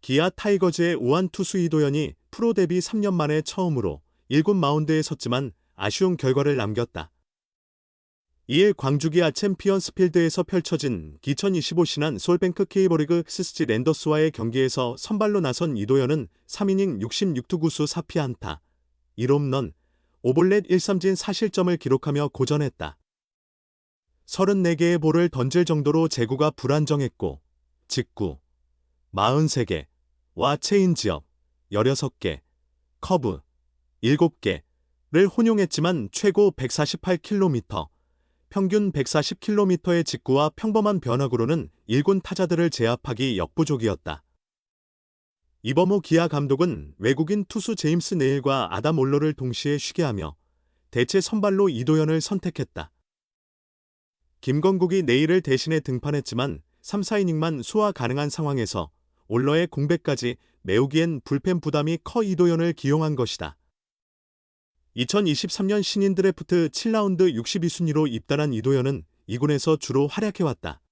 기아 타이거즈의 우한 투수 이도현이 프로 데뷔 3년 만에 처음으로 1군 마운드에 섰지만 아쉬운 결과를 남겼다. 이에 광주기아 챔피언스 필드에서 펼쳐진 2025 신한 솔뱅크 케이버리그 스스지 랜더스와의 경기에서 선발로 나선 이도현은 3이닝 66투 구수 4피안타, 1홈런, 오볼렛 1삼진 4실점을 기록하며 고전했다. 34개의 볼을 던질 정도로 제구가 불안정했고 직구 43개, 와 체인지업 16개, 커브 7개를 혼용했지만 최고 148km, 평균 140km의 직구와 평범한 변화구로는 1군 타자들을 제압하기 역부족이었다. 이범호 기아 감독은 외국인 투수 제임스 네일과 아담 올러를 동시에 쉬게 하며 대체 선발로 이도현을 선택했다. 김건국이 네일을 대신해 등판했지만 3, 4이닝만 소화 가능한 상황에서 올러의 공백까지 메우기엔 불펜 부담이 커 이도현을 기용한 것이다. 2023년 신인 드래프트 7라운드 62순위로 입단한 이도현은 2군에서 주로 활약해왔다.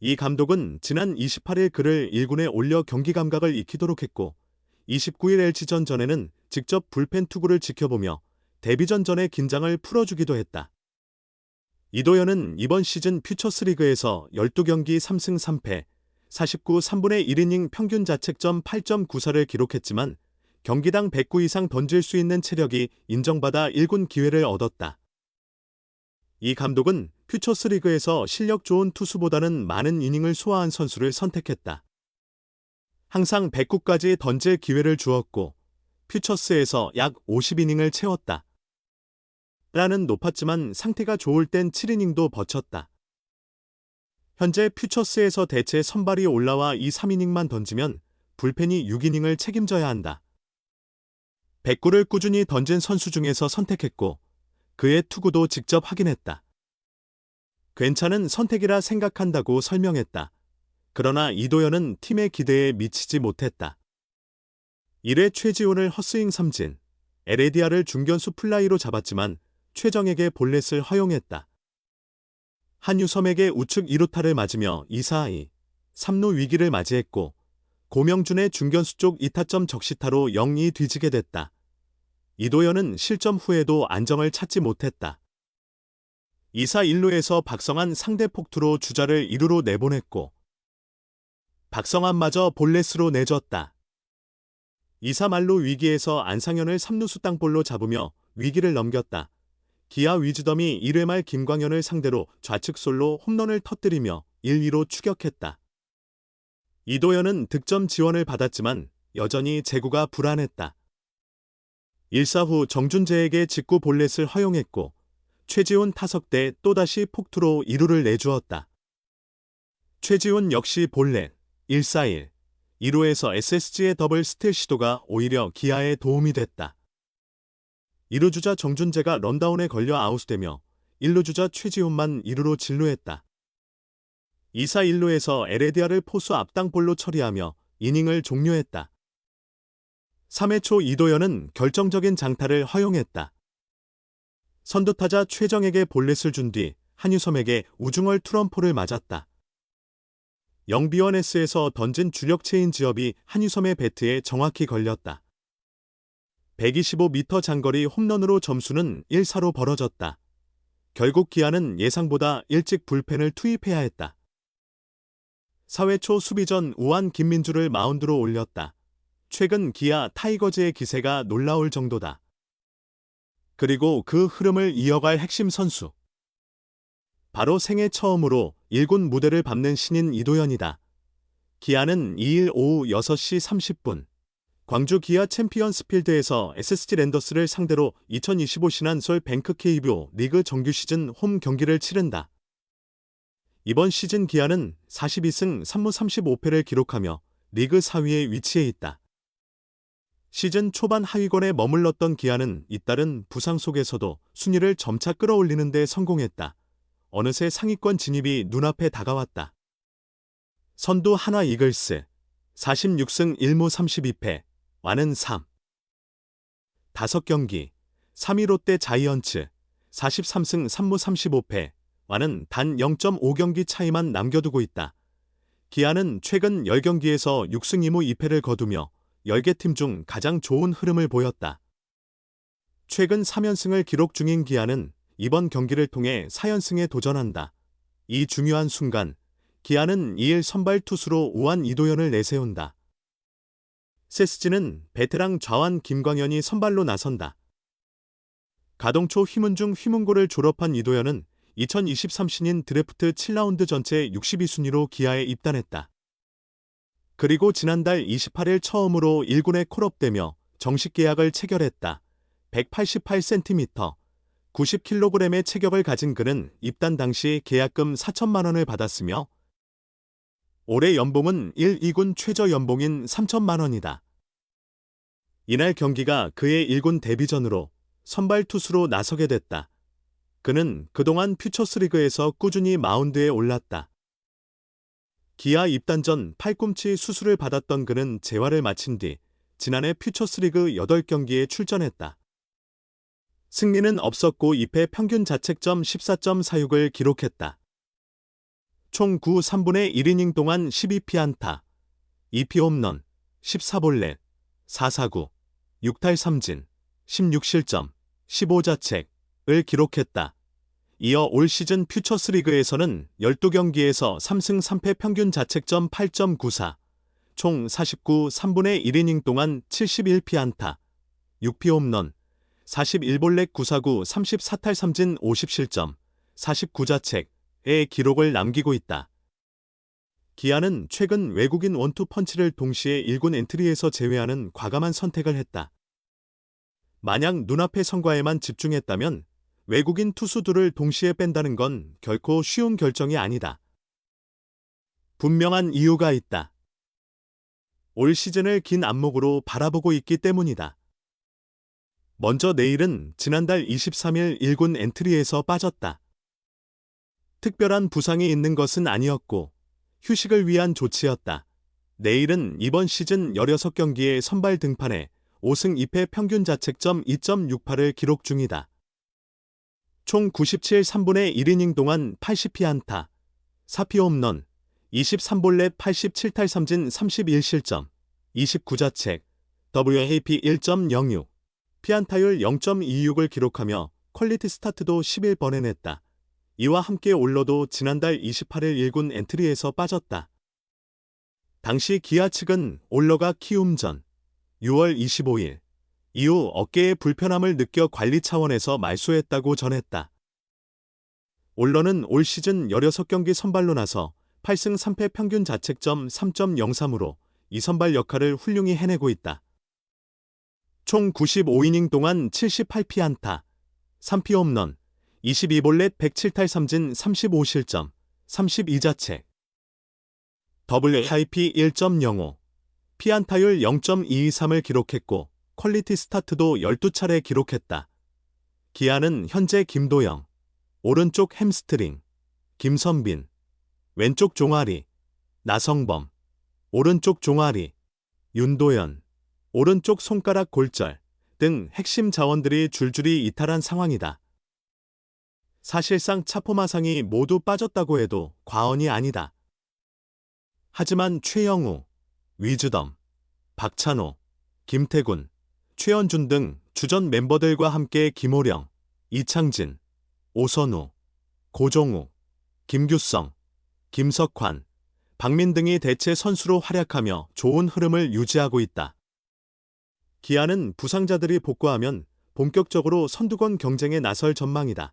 이 감독은 지난 28일 그를 1군에 올려 경기 감각을 익히도록 했고 29일 LG전 전에는 직접 불펜 투구를 지켜보며 데뷔전 전의 긴장을 풀어주기도 했다. 이도현은 이번 시즌 퓨처스리그에서 12경기 3승 3패, 49 3분의 1이닝 평균 자책점 8.94를 기록했지만 경기당 109 이상 던질 수 있는 체력이 인정받아 1군 기회를 얻었다. 이 감독은 퓨처스 리그에서 실력 좋은 투수보다는 많은 이닝을 소화한 선수를 선택했다. 항상 109까지 던질 기회를 주었고 퓨처스에서 약 50이닝을 채웠다. 라는 높았지만 상태가 좋을 땐 7이닝도 버텼다. 현재 퓨처스에서 대체 선발이 올라와 이 3이닝만 던지면 불펜이 6이닝을 책임져야 한다. 109를 꾸준히 던진 선수 중에서 선택했고 그의 투구도 직접 확인했다. 괜찮은 선택이라 생각한다고 설명했다. 그러나 이도현은 팀의 기대에 미치지 못했다. 1회 최지훈을 헛스윙 삼진, 에레디아를 중견수 플라이로 잡았지만 최정에게 볼넷을 허용했다. 한유섬에게 우측 2루타를 맞으며 2사2, 3루 위기를 맞이했고 고명준의 중견수 쪽 2타점 적시타로 0이 뒤지게 됐다. 이도현은 실점 후에도 안정을 찾지 못했다. 2사 1루에서 박성한 상대 폭투로 주자를 2루로 내보냈고 박성한마저 볼넷으로 내줬다. 2사 말로 위기에서 안상현을 3루수 땅볼로 잡으며 위기를 넘겼다. 기아 위즈덤이 1회 말 김광현을 상대로 좌측 솔로 홈런을 터뜨리며 1위로 추격했다. 이도현은 득점 지원을 받았지만 여전히 제구가 불안했다. 1사 후 정준재에게 직구 볼넷을 허용했고 최지훈 타석 때 또다시 폭투로 2루를 내주었다. 최지훈 역시 볼넷 1사1 1루에서 SSG의 더블 스틸 시도가 오히려 기아에 도움이 됐다. 1루 주자 정준재가 런다운에 걸려 아웃되며 1루 주자 최지훈만 2루로 진루했다. 2사 1루에서 에레디아를 포수 앞당볼로 처리하며 이닝을 종료했다. 3회 초 이도현은 결정적인 장타를 허용했다. 선두타자 최정에게 볼넷을 준 뒤 한유섬에게 우중얼 트럼포를 맞았다. 영비원에스에서 던진 주력 체인 지업이 한유섬의 배트에 정확히 걸렸다. 125m 장거리 홈런으로 점수는 1사로 벌어졌다. 결국 기아는 예상보다 일찍 불펜을 투입해야 했다. 4회 초 수비 전 우한 김민주를 마운드로 올렸다. 최근 기아 타이거즈의 기세가 놀라울 정도다. 그리고 그 흐름을 이어갈 핵심 선수. 바로 생애 처음으로 1군 무대를 밟는 신인 이도현이다. 기아는 2일 오후 6시 30분 광주 기아 챔피언스 필드에서 SSG 랜더스를 상대로 2025 신한솔 뱅크 KBO 리그 정규 시즌 홈 경기를 치른다. 이번 시즌 기아는 42승 3무 35패를 기록하며 리그 4위에 위치해 있다. 시즌 초반 하위권에 머물렀던 기아는 잇따른 부상 속에서도 순위를 점차 끌어올리는 데 성공했다. 어느새 상위권 진입이 눈앞에 다가왔다. 선두 하나 이글스 46승 1무 32패 와는 3. 5경기 3위 롯데 자이언츠 43승 3무 35패 와는 단 0.5경기 차이만 남겨두고 있다. 기아는 최근 10경기에서 6승 2무 2패를 거두며 10개 팀 중 가장 좋은 흐름을 보였다. 최근 3연승을 기록 중인 기아는 이번 경기를 통해 4연승에 도전한다. 이 중요한 순간 기아는 2일 선발 투수로 우한 이도현을 내세운다. 세스지는 베테랑 좌완 김광현이 선발로 나선다. 가동초 휘문중 휘문고를 졸업한 이도현은 2023 신인 드래프트 7라운드 전체 62순위로 기아에 입단했다. 그리고 지난달 28일 처음으로 1군에 콜업되며 정식 계약을 체결했다. 188cm, 90kg의 체격을 가진 그는 입단 당시 계약금 4천만 원을 받았으며 올해 연봉은 1, 2군 최저 연봉인 3천만 원이다. 이날 경기가 그의 1군 데뷔전으로 선발 투수로 나서게 됐다. 그는 그동안 퓨처스리그에서 꾸준히 마운드에 올랐다. 기아 입단 전 팔꿈치 수술을 받았던 그는 재활을 마친 뒤 지난해 퓨처스리그 8경기에 출전했다. 승리는 없었고 2패 평균 자책점 14.46을 기록했다. 총 9, 3분의 1이닝 동안 12피안타, 2피 홈런, 14볼넷, 4사구, 6탈 3진, 16실점, 15자책을 기록했다. 이어 올 시즌 퓨처스리그에서는 12경기에서 3승 3패 평균 자책점 8.94, 총 49, 3분의 1이닝 동안 71피안타, 6피 홈런, 41볼넷 9사구 34탈 3진 50실점, 49자책 의 기록을 남기고 있다. 기아는 최근 외국인 원투 펀치를 동시에 1군 엔트리에서 제외하는 과감한 선택을 했다. 만약 눈앞의 성과에만 집중했다면 외국인 투수들을 동시에 뺀다는 건 결코 쉬운 결정이 아니다. 분명한 이유가 있다. 올 시즌을 긴 안목으로 바라보고 있기 때문이다. 먼저 내일은 지난달 23일 1군 엔트리에서 빠졌다. 특별한 부상이 있는 것은 아니었고 휴식을 위한 조치였다. 내일은 이번 시즌 16경기의 선발 등판에 5승 2패 평균 자책점 2.68을 기록 중이다. 총 97 3분의 1이닝 동안 80피 안타, 4피 홈런, 23볼넷 87탈 3진 31실점, 29자책, WAP 1.06, 피안타율 0.26을 기록하며 퀄리티 스타트도 11번 해냈다. 이와 함께 올러도 지난달 28일 1군 엔트리에서 빠졌다. 당시 기아 측은 올러가 키움전 6월 25일 이후 어깨에 불편함을 느껴 관리 차원에서 말소했다고 전했다. 올러는 올 시즌 16경기 선발로 나서 8승 3패 평균 자책점 3.03으로 이 선발 역할을 훌륭히 해내고 있다. 총 95이닝 동안 78피 안타, 3피 홈런, 22볼넷 107탈 3진 35실점, 32자책. WIP 1.05, 피안타율 0.223을 기록했고 퀄리티 스타트도 12차례 기록했다. 기아는 현재 김도영, 오른쪽 햄스트링, 김선빈, 왼쪽 종아리, 나성범, 오른쪽 종아리, 윤도현, 오른쪽 손가락 골절 등 핵심 자원들이 줄줄이 이탈한 상황이다. 사실상 차포마상이 모두 빠졌다고 해도 과언이 아니다. 하지만 최영우, 위즈덤, 박찬호, 김태군, 최현준 등 주전 멤버들과 함께 김호령, 이창진, 오선우, 고종우, 김규성, 김석환, 박민 등이 대체 선수로 활약하며 좋은 흐름을 유지하고 있다. 기아는 부상자들이 복구하면 본격적으로 선두권 경쟁에 나설 전망이다.